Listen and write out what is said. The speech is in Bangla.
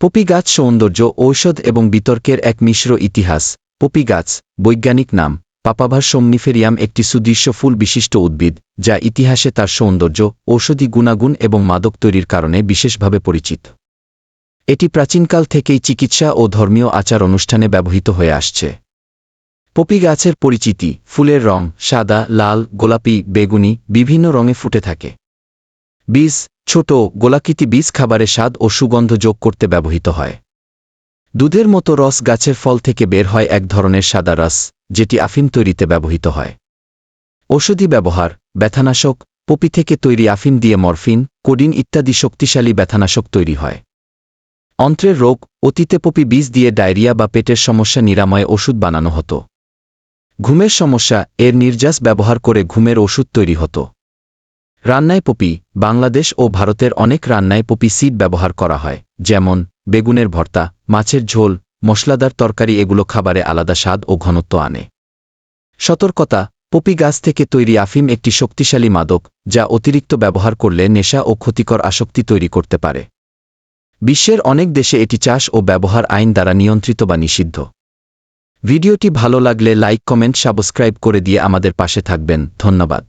পপি গাছ সৌন্দর্য, ঔষধ এবং বিতর্কের এক মিশ্র ইতিহাস। পপি গাছ, বৈজ্ঞানিক নাম। পাপাভার সোমনিফেরিয়াম একটি সুদৃশ্য ফুল বিশিষ্ট উদ্ভিদ, যা ইতিহাসে তার সৌন্দর্য, ঔষধি গুণাগুণ এবং মাদক তৈরির কারণে বিশেষভাবে পরিচিত। এটি প্রাচীনকাল থেকেই চিকিৎসা ও ধর্মীয় আচার অনুষ্ঠানে ব্যবহৃত হয়ে আসছে। পপি গাছের পরিচিতি, ফুলের রং, সাদা, লাল, গোলাপি, বেগুনি, বিভিন্ন রঙে ফুটে থাকে। বীজ, ছোট গোলাকৃতি বীজ খাবারে স্বাদ ও সুগন্ধ যোগ করতে ব্যবহৃত হয়। দুধের মতো রস গাছের ফল থেকে বের হয় এক ধরনের সাদা রস, যেটি আফিম তৈরিতে ব্যবহৃত হয়। ঔষধি ব্যবহার, ব্যথানাশক, পপি থেকে তৈরি আফিম দিয়ে মরফিন, কোডিন ইত্যাদি শক্তিশালী ব্যথানাশক তৈরি হয়। অন্ত্রের রোগ, অতীতে পপি বীজ দিয়ে ডায়রিয়া বা পেটের সমস্যা নিরাময়ে ওষুধ বানানো হতো। ঘুমের সমস্যা, এর নির্যাস ব্যবহার করে ঘুমের ওষুধ তৈরি হতো। রান্নায় পপি, বাংলাদেশ ও ভারতের অনেক রান্নায় পপি সিড ব্যবহার করা হয়, যেমন বেগুনের ভর্তা, মাছের ঝোল, মশলাদার তরকারি এগুলো খাবারে আলাদা স্বাদ ও ঘনত্ব আনে। সতর্কতা, পপি গাছ থেকে তৈরি আফিম একটি শক্তিশালী মাদক, যা অতিরিক্ত ব্যবহার করলে নেশা ও ক্ষতিকর আসক্তি তৈরি করতে পারে। বিশ্বের অনেক দেশে এটি চাষ ও ব্যবহার আইন দ্বারা নিয়ন্ত্রিত বা নিষিদ্ধ। ভিডিওটি ভালো লাগলে লাইক, কমেন্ট, সাবস্ক্রাইব করে দিয়ে আমাদের পাশে থাকবেন। ধন্যবাদ।